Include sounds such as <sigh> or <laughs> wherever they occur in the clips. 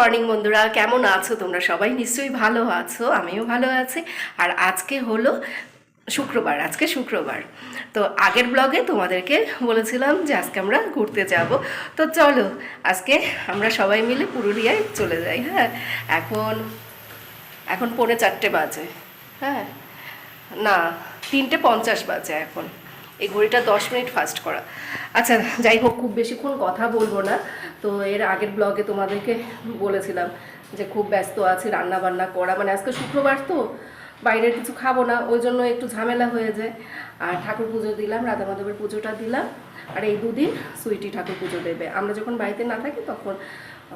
Morning বন্ধুরা, কেমন আছো? তোমরা সবাই নিশ্চয়ই ভালো আছো, আমিও ভালো আছি। আর আজকে হলো শুক্রবার, আজকে শুক্রবার। তো আগের ব্লগে তোমাদেরকে বলেছিলাম যে আজকে আমরা ঘুরতে যাব। তো চলো, আজকে আমরা সবাই মিলে পুরুলিয়ায় চলে যাই হ্যাঁ? এখন এখন পৌনে চারটে বাজে হ্যাঁ? না, তিনটে পঞ্চাশ বাজে এখন। এই ঘড়িটা দশ মিনিট ফাস্ট করা। আচ্ছা যাই হোক, খুব বেশিক্ষণ কথা বলব না। তো এর আগের ব্লগে তোমাদেরকে বলেছিলাম যে খুব ব্যস্ত আছি রান্না বান্না করা। মানে আজকে শুক্রবার তো, বাইরের কিছু খাব না, ওই জন্য একটু ঝামেলা হয়ে যায়। আর ঠাকুর পুজো দিলাম, রাধা মাধবের পুজোটা দিলাম। আর এই দুদিন সুইটি ঠাকুর পুজো দেবে। আমরা যখন বাড়িতে না থাকি তখন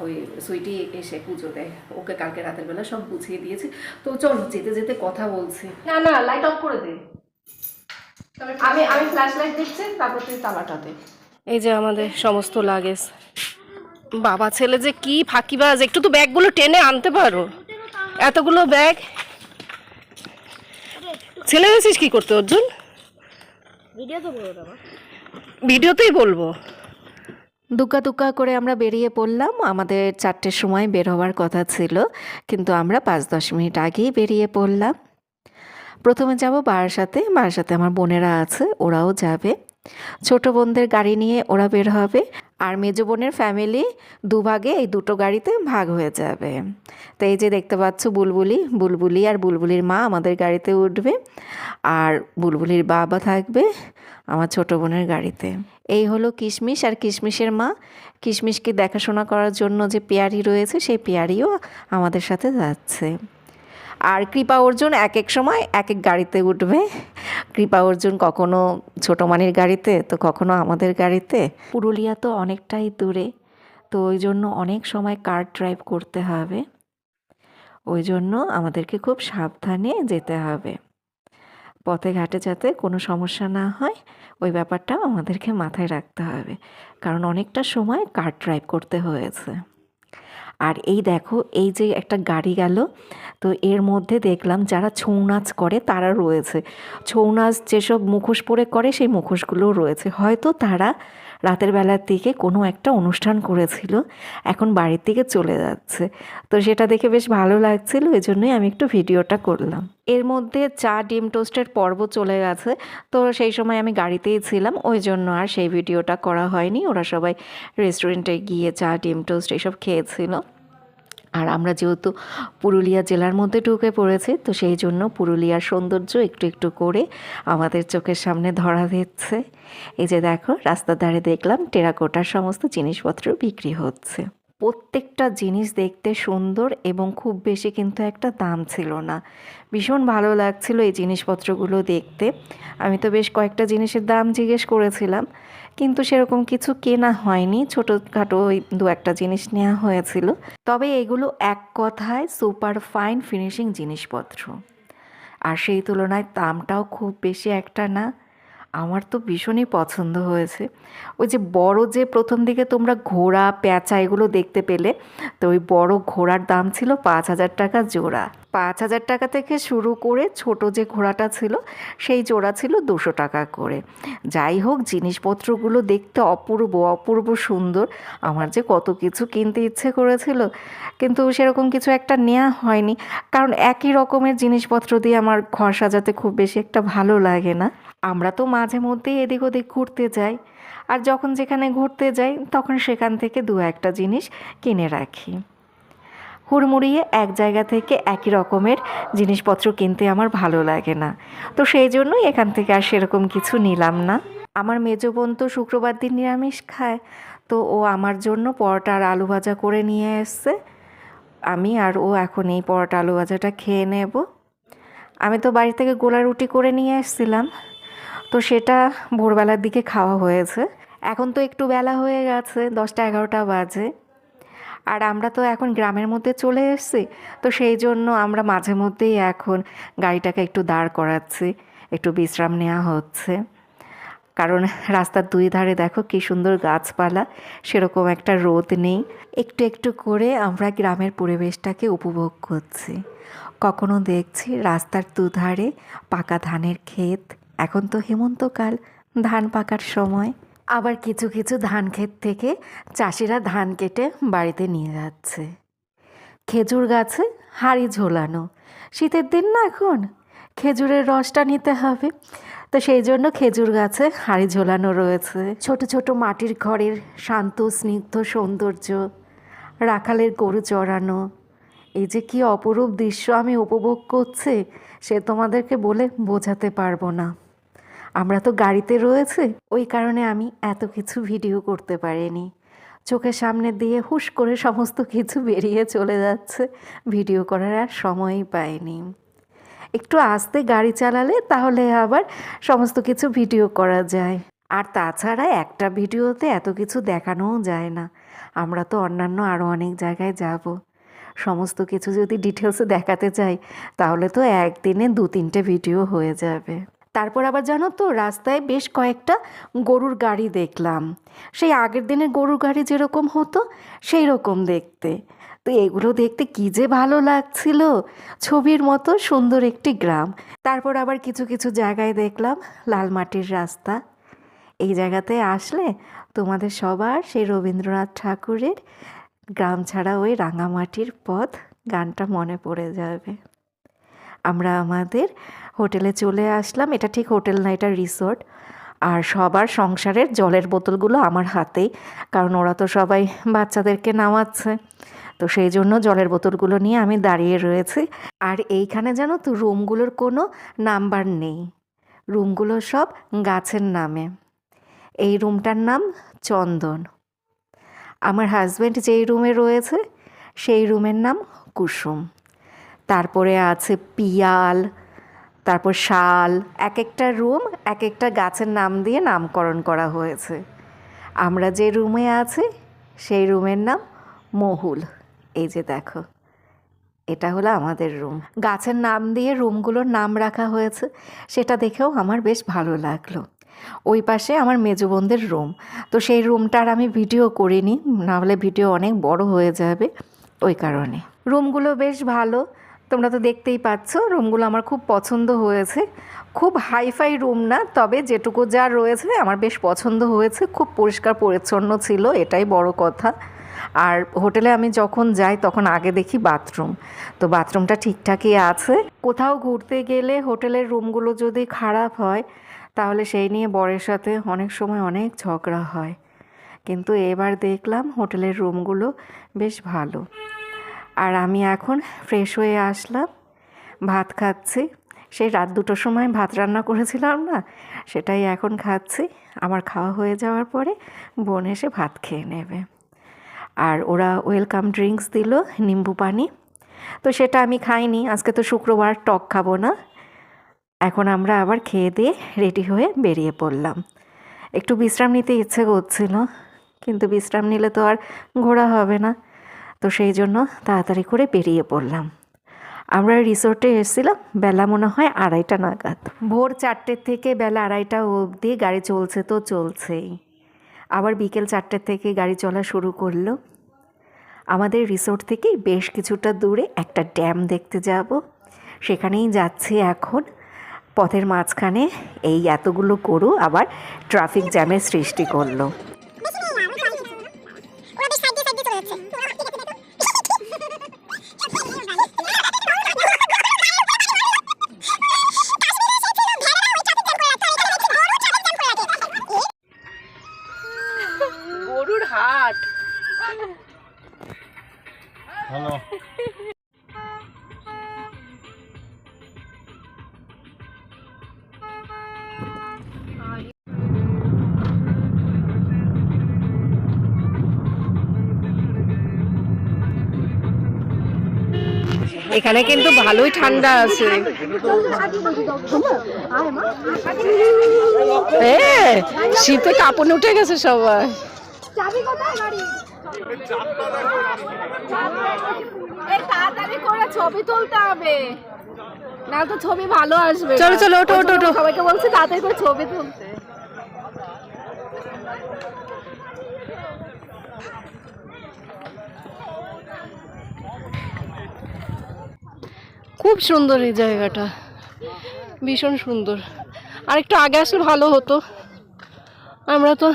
ওই সুইটি এসে পুজো দেয়। ওকে কালকে রাতের বেলা সব বুঝিয়ে দিয়েছি। তো চলো, যেতে যেতে কথা বলছি। না না লাইট অফ করে দে। আমি আমি ফ্ল্যাশ লাইট দিচ্ছি তারপর তুই তালাটা দে। এই যে আমাদের সমস্ত লাগেজ বাবা ছেলে যে কি ফাঁকিবাজ একটু তো ব্যাগগুলো টেনে আনতে পারো। এতগুলো ব্যাগ। ছেলে গেছিস কি করতে অর্জুন? ভিডিওতেই বলব। দুক্কা দুক্কা করে আমরা বেরিয়ে পড়লাম। আমাদের চারটের সময় বের হওয়ার কথা ছিল কিন্তু আমরা পাঁচ দশ মিনিট আগেই বেরিয়ে পড়লাম। প্রথমে যাব বারাসাতে বারাসাতে আমার বোনেরা আছে, ওরাও যাবে। ছোট বোনদের গাড়ি নিয়ে ওরা বের হবে। আর মেজো বোনের ফ্যামিলি দুভাগে এই দুটো গাড়িতে ভাগ হয়ে যাবে। তো এই যে দেখতে পাচ্ছ বুলবুলি বুলবুলি আর বুলবুলির মা আমাদের গাড়িতে উঠবে। আর বুলবুলির বাবা থাকবে আমার ছোট বোনের গাড়িতে। এই হলো কিশমিশ আর কিশমিশের মা। কিশমিশকে দেখাশোনা করার জন্য যে পেয়ারি রয়েছে, সেই পেয়ারিও আমাদের সাথে যাচ্ছে। আর কৃপা অর্জুন এক এক সময় এক এক গাড়িতে উঠবে। কৃপা অর্জুন কখনো ছোটো মানির গাড়িতে, তো কখনো আমাদের গাড়িতে। পুরুলিয়া তো অনেকটাই দূরে, তো ওই জন্য অনেক সময় কার ড্রাইভ করতে হবে। ওই জন্য আমাদেরকে খুব সাবধানে যেতে হবে। পথে ঘাটে যাতে কোনো সমস্যা না হয়, ওই ব্যাপারটাও আমাদেরকে মাথায় রাখতে হবে। কারণ অনেকটা সময় কার ড্রাইভ করতে হয়েছে। আর এই দেখো, এই যে একটা গাড়ি গেল, তো এর মধ্যে দেখলাম যারা ছৌ নাচ করে তারা রয়েছে। ছৌ নাচ যেসব মুখোশ পরে করে, সেই মুখোশগুলোও রয়েছে। হয়তো তারা রাতের বেলার দিকে কোনো একটা অনুষ্ঠান করেছিল, এখন বাড়ির দিকে চলে যাচ্ছে। তো সেটা দেখে বেশ ভালো লাগছিল এই জন্যই আমি একটু ভিডিওটা করলাম। এর মধ্যে চা ডিম টোস্টের পর্ব চলে গেছে, তো সেই সময় আমি গাড়িতেই ছিলাম, ওই জন্য আর সেই ভিডিওটা করা হয়নি। ওরা সবাই রেস্টুরেন্টে গিয়ে চা, ডিম টোস্ট এইসব খেয়েছিল। আর আমরা যেহেতু পুরুলিয়া জেলার মধ্যে ঢুকে পড়েছি, তো সেই জন্য পুরুলিয়ার সৌন্দর্য একটু একটু করে আমাদের চোখের সামনে ধরা দিচ্ছে। এই যে দেখো, রাস্তার ধারে দেখলাম টেরাকোটার সমস্ত জিনিসপত্র বিক্রি হচ্ছে। প্রত্যেকটা জিনিস দেখতে সুন্দর এবং খুব বেশি কিন্তু একটা দাম ছিল না। ভীষণ ভালো লাগছিল এই জিনিসপত্রগুলো দেখতে। আমি তো বেশ কয়েকটা জিনিসের দাম জিজ্ঞেস করেছিলাম, কিন্তু সেরকম কিছু কেনা হয়নি। ছোটোখাটো ওই দু একটা জিনিস নেওয়া হয়েছিল। তবে এগুলো এক কথায় সুপার ফাইন ফিনিশিং জিনিসপত্র। আর সেই তুলনায় দামটাও খুব বেশি একটা না। আমার তো ভীষণই পছন্দ হয়েছে। ওই যে বড় যে প্রথম দিকে তোমরা ঘোড়া, পেঁচা এগুলো দেখতে পেলে, তো ওই বড় ঘোড়ার দাম ছিল পাঁচ হাজার টাকা জোড়া। পাঁচ হাজার টাকা থেকে শুরু করে ছোট যে ঘোড়াটা ছিল, সেই জোড়া ছিল দুশো টাকা করে। যাই হোক, জিনিসপত্রগুলো দেখতে অপূর্ব অপূর্ব সুন্দর। আমার যে কত কিছু কিনতে ইচ্ছে করেছিল, কিন্তু সেরকম কিছু একটা নেওয়া হয়নি। কারণ একই রকমের জিনিসপত্র দিয়ে আমার ঘর সাজাতে খুব বেশি একটা ভালো লাগে না। আমরা তো মাঝে মধ্যেই এদিক ওদিক ঘুরতে যাই। আর যখন যেখানে ঘুরতে যাই, তখন সেখান থেকে দু একটা জিনিস কিনে রাখি। হুড়মুড়িয়ে এক জায়গা থেকে একই রকমের জিনিসপত্র কিনতে আমার ভালো লাগে না। তো সেই জন্যই এখান থেকে আর সেরকম কিছু নিলাম না। আমার মেজো বোন তো শুক্রবার দিন নিরামিষ খায়। তো ও আমার জন্য পরোটা আর আলু ভাজা করে নিয়ে এসছে। আমি আর ও এখন এই পরোটা আলু ভাজাটা খেয়ে নেব। আমি তো বাড়ি থেকে গোলা রুটি করে নিয়ে এসেছিলাম। তো সেটা ভোরবেলার দিকে খাওয়া হয়েছে। এখন তো একটু বেলা হয়ে গেছে, দশটা এগারোটা বাজে। আর আমরা তো এখন গ্রামের মধ্যে চলে এসেছি, তো সেই জন্য আমরা মাঝে মধ্যেই এখন গাড়িটাকে একটু দাঁড় করাচ্ছি, একটু বিশ্রাম নেওয়া হচ্ছে। কারণ রাস্তার দুই ধারে দেখো কী সুন্দর গাছপালা, সেরকম একটা রোদ নেই। একটু একটু করে আমরা গ্রামের পরিবেশটাকে উপভোগ করছি। কখনো দেখছি রাস্তার দুধারে পাকা ধানের ক্ষেত এখন তো হেমন্তকাল, ধান পাকার সময়। আবার কিছু কিছু ধান ক্ষেত থেকে চাষিরা ধান কেটে বাড়িতে নিয়ে যাচ্ছে। খেজুর গাছে হাঁড়ি ঝোলানো। শীতের দিন না এখন? খেজুরের রসটা নিতে হবে। তো সেই জন্য খেজুর গাছে হাঁড়ি ঝোলানো রয়েছে। ছোট ছোট মাটির ঘরের শান্ত, স্নিগ্ধ সৌন্দর্য, রাখালের গরু চড়ানো। এই যে কি অপরূপ দৃশ্য আমি উপভোগ করছি, সে তোমাদেরকে বলে বোঝাতে পারব না। আমরা তো গাড়িতে রয়েছে, ওই কারণে আমি এত কিছু ভিডিও করতে পারিনি। চোখের সামনে দিয়ে হুশ করে সমস্ত কিছু বেরিয়ে চলে যাচ্ছে, ভিডিও করার আর সময়ই পাইনি। একটু আস্তে গাড়ি চালালে তাহলে আবার সমস্ত কিছু ভিডিও করা যায়। আর তাছাড়া একটা ভিডিওতে এত কিছু দেখানোও যায় না। আমরা তো অন্যান্য আরও অনেক জায়গায় যাব। সমস্ত কিছু যদি ডিটেলসে দেখাতে চাই, তাহলে তো একদিনে দু তিনটে ভিডিও হয়ে যাবে। তারপর আবার জানো তো, রাস্তায় বেশ কয়েকটা গরুর গাড়ি দেখলাম। সেই আগের দিনের গরুর গাড়ি যেরকম হতো সেই রকম দেখতে। তো এগুলো দেখতে কী যে ভালো লাগছিল। ছবির মতো সুন্দর একটি গ্রাম। তারপর আবার কিছু কিছু জায়গায় দেখলাম লাল মাটির রাস্তা। এই জায়গাতে আসলে তোমাদের সবার সেই রবীন্দ্রনাথ ঠাকুরের গ্রাম ছাড়া ওই রাঙামাটির পথ গানটা মনে পড়ে যাবে। আমরা আমাদের হোটেলে চলে আসলাম। এটা ঠিক হোটেল না, এটা রিসোর্ট। আর সবার সংসারের জলের বোতলগুলো আমার হাতেই, কারণ ওরা তো সবাই বাচ্চাদেরকে নামাচ্ছে। তো সেই জন্য জলের বোতলগুলো নিয়ে আমি দাঁড়িয়ে রয়েছি। আর এইখানে জানো তো রুমগুলোর কোনো নাম্বার নেই। রুমগুলো সব গাছের নামে। এই রুমটার নাম চন্দন। আমার হাজব্যান্ড যেই রুমে রয়েছে, সেই রুমের নাম কুসুম। তারপরে আছে পিয়াল, তারপর শাল এক একটা রুম এক একটা গাছের নাম দিয়ে নামকরণ করা হয়েছে। আমরা যে রুমে আছি, সেই রুমের নাম মহুল। এই যে দেখো, এটা হলো আমাদের রুম। গাছের নাম দিয়ে রুমগুলোর নাম রাখা হয়েছে, সেটা দেখেও আমার বেশ ভালো লাগল। ওই পাশে আমার মেজো রুম। তো সেই রুমটার আমি ভিডিও করিনি, না হলে ভিডিও অনেক বড় হয়ে যাবে ওই কারণে। রুমগুলো বেশ ভালো তোমরা তো দেখতেই পাচ্ছ, রুমগুলো আমার খুব পছন্দ হয়েছে। খুব হাইফাই রুম না, তবে যেটুকু যা রয়েছে আমার বেশ পছন্দ হয়েছে, খুব পরিষ্কার পরিচ্ছন্ন ছিল, এটাই বড় কথা। আর হোটেলে আমি যখন যাই, তখন আগে দেখি বাথরুম। তো বাথরুমটা ঠিকঠাকই আছে। কোথাও ঘুরতে গেলে হোটেলের রুমগুলো যদি খারাপ হয়, তাহলে সেই নিয়ে বরের সাথে অনেক সময় অনেক ঝগড়া হয়। কিন্তু এবার দেখলাম হোটেলের রুমগুলো বেশ ভালো। আর আমি এখন ফ্রেশ হয়ে আসলাম, ভাত খাচ্ছি। সেই রাত দুটোর সময় ভাত রান্না করেছিলাম না, সেটাই এখন খাচ্ছি। আমার খাওয়া হয়ে যাওয়ার পরে বোন এসে ভাত খেয়ে নেবে। আর ওরা ওয়েলকাম ড্রিঙ্কস দিল নিম্বু পানি। তো সেটা আমি খাইনি, আজকে তো শুক্রবার, টক খাব না। এখন আমরা আবার খেয়ে দিয়ে রেডি হয়ে বেরিয়ে পড়লাম। একটু বিশ্রাম নিতে ইচ্ছে করছিল, কিন্তু বিশ্রাম নিলে তো আর ঘোরা হবে না। তো সেই জন্য তাড়াতাড়ি করে বেরিয়ে পড়লাম। আমরা রিসোর্টে এসেছিলাম, বেলা মনে হয় আড়াইটা নাগাদ। ভোর চারটের থেকে বেলা আড়াইটা অবধি গাড়ি চলছে তো চলছেই। আবার বিকেল চারটের থেকে গাড়ি চলা শুরু করল। আমাদের রিসোর্ট থেকে বেশ কিছুটা দূরে একটা ড্যাম দেখতে যাব। সেখানেই যাচ্ছি এখন। পথের মাঝখানে এই এতগুলো গরু আবার ট্রাফিক জ্যামের সৃষ্টি করল। এখানে কিন্তু ভালোই ঠান্ডা আছে। শীতে কাপড় উঠে গেছে সবাই ছবি তুলতে হবে। না তো ছবি ভালো আসবে চলো, চলো, ওঠো, ওঠো। সবাইকে বলছি তাড়াতাড়ি করে ছবি তুলতে। খুব সুন্দর এই জায়গাটা। ভীষণ সুন্দর। আর একটু আগে আসলে ভালো হতো। আমরা তো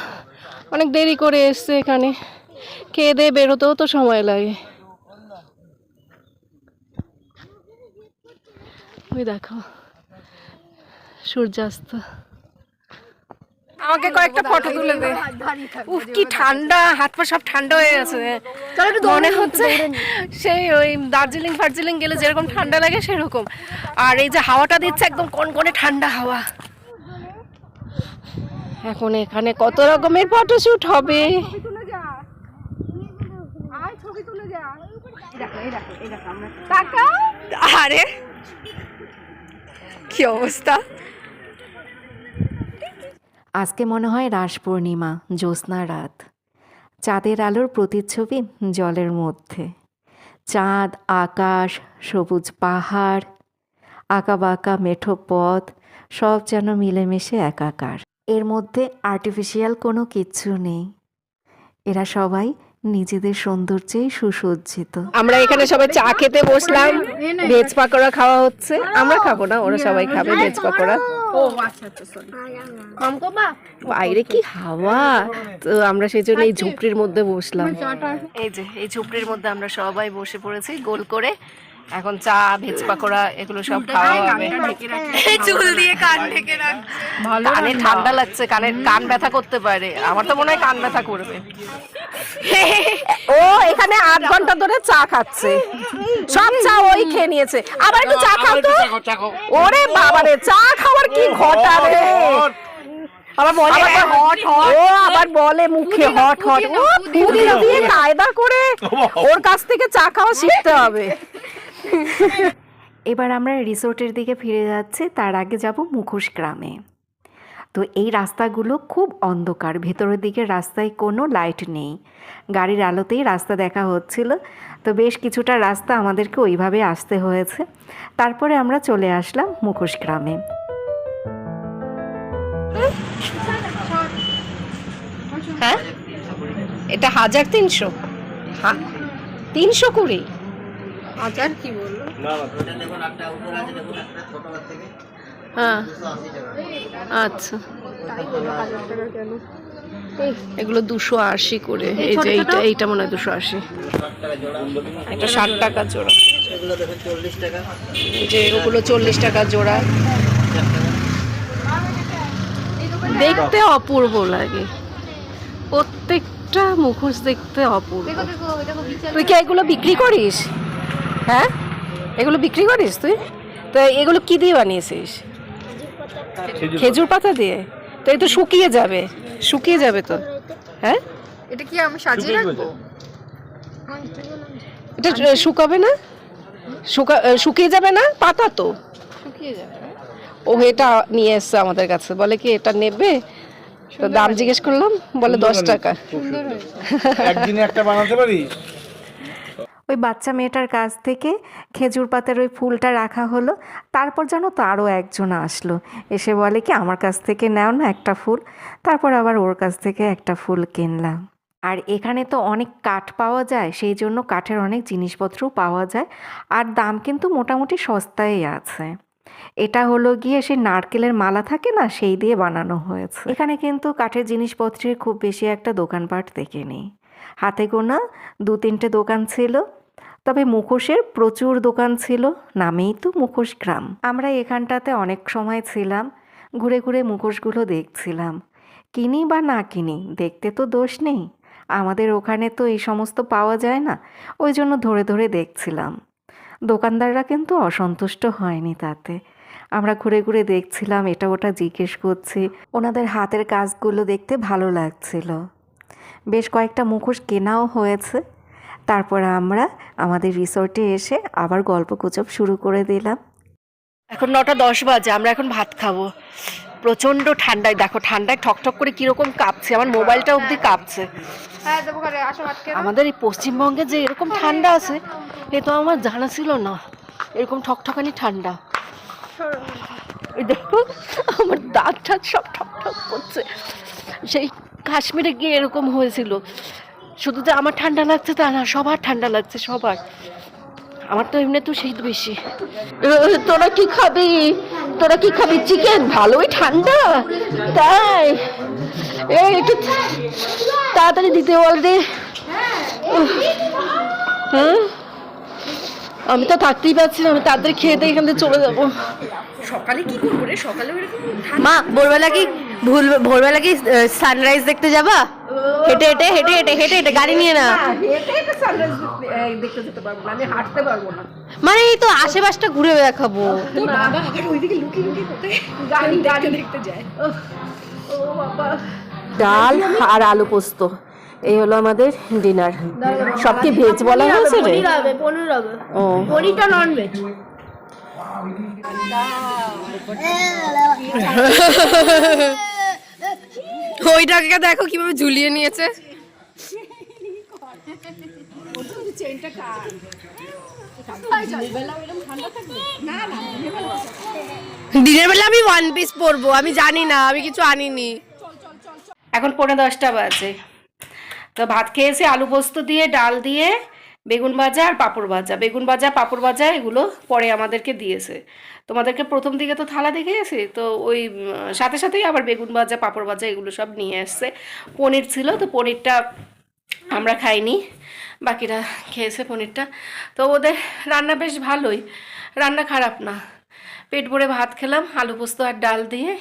অনেক দেরি করে এসছে এখানে। খেয়ে দিয়ে বেরোতেও তো সময় লাগে। ওই দেখো, সূর্যাস্ত। আমাকে কয়েকটা ফটো তুলে দে। উফ কি ঠান্ডা হাত পা সব ঠান্ডা হয়ে গেছে। মনে হচ্ছে সেই ওই দার্জিলিং ফার্জিলিং গেলে যেরকম ঠান্ডা লাগে সেরকম। আর এই যে হাওয়াটা দিচ্ছে একদম কনকনে ঠান্ডা হাওয়া। এখন এখানে কত রকমের ফটোশুট হবে? আরে কি অবস্থা? আজকে মনে হয় রাস পূর্ণিমা, জ্যোৎস্না রাত। চাঁদের আলোর প্রতিচ্ছবি জলের মধ্যে। চাঁদ, আকাশ, সবুজ পাহাড়, আঁকা বাঁকা মেঠো পথ, সব যেন মিলেমিশে একাকার। এর মধ্যে আর্টিফিশিয়াল কোনো কিচ্ছু নেই। এরা সবাই নিজেদের সৌন্দর্যে সুসজ্জিত। আমরা এখানে সবাই চা খেতে বসলাম ভেজ পাকোড়া খাওয়া হচ্ছে। আমরা খাব না ওরা সবাই খাবে ভেজ পাকোড়া। ও আচ্ছা আচ্ছা বাইরে কি হাওয়া? তো আমরা সেই জন্য এই ঝুপড়ির মধ্যে বসলাম। এই যে এই ঝুপড়ির মধ্যে আমরা সবাই বসে পড়েছি গোল করে। এখন চা ভেজ পাকোড়া এগুলো সব খাওয়া হবে। চুল দিয়ে কান ঢেকে কানে ঠান্ডা লাগছে কানের কান ব্যথা করতে পারে। আমার তো মনে হয় কান ব্যথা করবে। ও এখানে আট ঘণ্টা ধরে চা খাচ্ছে। সব চা ওই খেয়ে নিয়েছে। আবার একটু চা খাও তো। ওরে বাবারে চা খাওয়ার কি ঘটা রে? আবার বলে হট হট। ও আবার বলে মুখে হট হট। ও পুরি দিয়ে কায়দা করে ওর কাছ থেকে চা খাওয়া শিখতে হবে। এবার আমরা রিসোর্টের দিকে ফিরে যাচ্ছি। তার আগে যাব মুখোশ গ্রামে। তো এই রাস্তাগুলো খুব অন্ধকার। ভেতরের দিকে রাস্তায় কোনো লাইট নেই। গাড়ির আলোতেই রাস্তা দেখা হচ্ছিল। তো বেশ কিছুটা রাস্তা আমাদেরকে ওইভাবে আসতে হয়েছে। তারপরে আমরা চলে আসলাম মুখোশ গ্রামে। হ্যাঁ? এটা হাজার তিনশো। তিনশো কুড়ি? হাজার কি বলল? হ্যাঁ। আচ্ছা। এগুলো দুশো আশি করে। এই যে এইটা এইটা মনে হয় দুশো আশি। এটা ষাট টাকা জোড়া। এই যে ওগুলো চল্লিশ টাকা জোড়া। দেখতে অপূর্ব লাগে। প্রত্যেকটা মুখোশ দেখতে অপূর্ব। তুই কি এগুলো বিক্রি করিস? হ্যাঁ? এগুলো বিক্রি করিস তুই? তো এগুলো কি দিয়ে বানিয়েছিস? খেজুর পাতা। দিয়ে? তো এই তো শুকিয়ে যাবে। শুকিয়ে যাবে তো। হ্যাঁ? এটা কি আমি সাজিয়ে রাখব? এটা শুকাবে না? শুকা শুকিয়ে যাবে না? পাতা তো। শুকিয়ে যাবে। ও এটা নিয়ে এসছে আমাদের কাছে। বলে কি এটা নেবে? তো দাম জিজ্ঞেস করলাম বলে দশ টাকা। সুন্দর। হয়েছে একদিনে একটা বানাতে পারিস? ওই বাচ্চা মেয়েটার কাছ থেকে খেজুর পাতার ওই ফুলটা রাখা হলো। তারপর যেন তো আরও একজন আসলো। এসে বলে কি, আমার কাছ থেকে নাও না একটা ফুল। তারপর আবার ওর কাছ থেকে একটা ফুল কিনলাম। আর এখানে তো অনেক কাঠ পাওয়া যায়, সেই জন্য কাঠের অনেক জিনিসপত্রও পাওয়া যায়। আর দাম কিন্তু মোটামুটি সস্তায় আছে। এটা হলো গিয়ে সেই নারকেলের মালা থাকে না, সেই দিয়ে বানানো হয়েছে। এখানে কিন্তু কাঠের জিনিসপত্রের খুব বেশি একটা দোকানপাট দেখে দেখিনি হাতে গোনা দু তিনটে দোকান ছিল। তবে মুখোশের প্রচুর দোকান ছিল, নামেই তো মুখোশ গ্রাম। আমরা এখানটাতে অনেক সময় ছিলাম, ঘুরে ঘুরে মুখোশগুলো দেখছিলাম। কিনি বা না কিনি, দেখতে তো দোষ নেই। আমাদের ওখানে তো এই সমস্ত পাওয়া যায় না, ওই জন্য ধরে ধরে দেখছিলাম। দোকানদাররা কিন্তু অসন্তুষ্ট হয়নি তাতে। আমরা ঘুরে ঘুরে দেখছিলাম, এটা ওটা জিজ্ঞেস করছি, ওনাদের হাতের কাজগুলো দেখতে ভালো লাগছিল। বেশ কয়েকটা মুখোশ কেনাও হয়েছে। তারপর আমরা আমাদের রিসোর্টে এসে আবার গল্প গুজব শুরু করে দিলাম। এখন নটা দশ বাজে আমরা এখন ভাত খাব। প্রচণ্ড ঠান্ডায় দেখো ঠান্ডায় ঠকঠক করে কীরকম কাঁপছে আমার মোবাইলটা অবধি কাঁপছে। হ্যাঁ আমাদের এই পশ্চিমবঙ্গে যে এরকম ঠান্ডা আছে এ তো আমার জানা ছিল না এরকম ঠকঠকানি ঠান্ডা। দেখো আমার দাঁত ঠাত সব ঠকঠক করছে। সেই কাশ্মীরে গিয়ে এরকম হয়েছিল। শুধু যে আমার ঠান্ডা লাগছে তা না সবার ঠান্ডা লাগছে সবার। আমার তো এমনি তো শীত বেশি। তোরা কি খাবি? তোরা কি খাবি? চিকেন? ভালোই ঠান্ডা। তাই। এই একটু তাড়াতাড়ি দিতে বল দে। উহ, হ্যাঁ? আমি তো থাকতেই পারছি না আমি তাড়াতাড়ি খেয়ে দিয়ে এখান থেকে চলে যাব। সকালে কি করব রে? সকালে মা ভোরবেলা কি ভুল ভোরবেলা কি সানরাইজ দেখতে যাবা? হেঁটে হেঁটে হেঁটে হেঁটে হেঁটে হেঁটে গাড়ি নিয়ে না। হেঁটে হেঁটে সানরাইজ দেখতে যেতে পারব না আমি হাঁটতে পারব না। মানে এই তো আশেপাশটা ঘুরে দেখাবো। তোর বাবা আবার ওইদিকে লুকিয়ে লুকিয়ে কোথায় গাড়ি গাড়ি দেখতে যায়। ও বাবা। ডাল আর আলু পোস্ত এই হলো আমাদের ডিনার সব কি ভেজ বলা হয়েছে রে? হবে পনির হবে। ও। পনিরটা নন ভেজ <laughs> <laughs> ওইটাকে দেখো কীভাবে ঝুলিয়ে নিয়েছে। দিনের বেলা আমি ওয়ান পিস পরবো, আমি জানি না, আমি কিছু আনিনি। এখন পৌনে দশটা বাজে। তো ভাত খেয়েছি, আলু পোস্ত দিয়ে, ডাল দিয়ে বেগুন ভাজা আর পাঁপড় ভাজা। বেগুন ভাজা, পাঁপড় ভাজা এগুলো পরে আমাদেরকে দিয়েছে। তোমাদেরকে প্রথম দিকে তো থালা দেখে গেছি? তো ওই সাথে সাথেই আবার বেগুন ভাজা, পাঁপড় ভাজা এগুলো সব নিয়ে এসছে। পনির ছিল, তো পনিরটা আমরা খাইনি। বাকিরা খেয়েছে পনিরটা। তো ওদের রান্না বেশ ভালোই। রান্না খারাপ না। পেট ভরে ভাত খেলাম, আলু পোস্ত আর ডাল দিয়ে।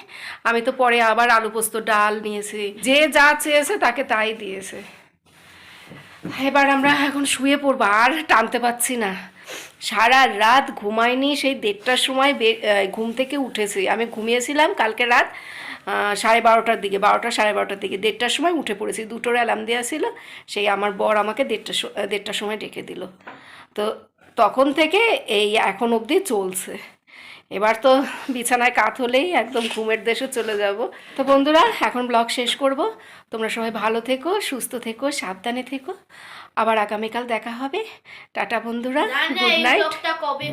আমি তো পরে আবার আলু পোস্ত, ডাল নিয়েছি। যে যা চেয়েছে তাকে তাই দিয়েছে। এবার আমরা এখন শুয়ে পড়ব, আর টানতে পাচ্ছি না। সারা রাত ঘুমাইনি, সেই দেড়টার সময় ঘুম থেকে উঠেছি। আমি ঘুমিয়েছিলাম কালকে রাত সাড়ে বারোটার দিকে, বারোটা, সাড়ে বারোটার দিকে। দেড়টার সময় উঠে পড়েছি। দুটোর অ্যালার্ম দেওয়া ছিল, সেই আমার বর আমাকে দেড়টার দেড়টার সময় ডেকে দিল। তো তখন থেকে এই এখন অবধি চলছে। এবার তো বিছানায় কাত হলেই একদম ঘুমের দেশে চলে যাব। তো বন্ধুরা এখন ব্লগ শেষ করব। তোমরা সবাই ভালো থেকো সুস্থ থেকো সাবধানে থেকো। আবার আগামীকাল দেখা হবে। টাটা বন্ধুরা গুড নাইট। কবে?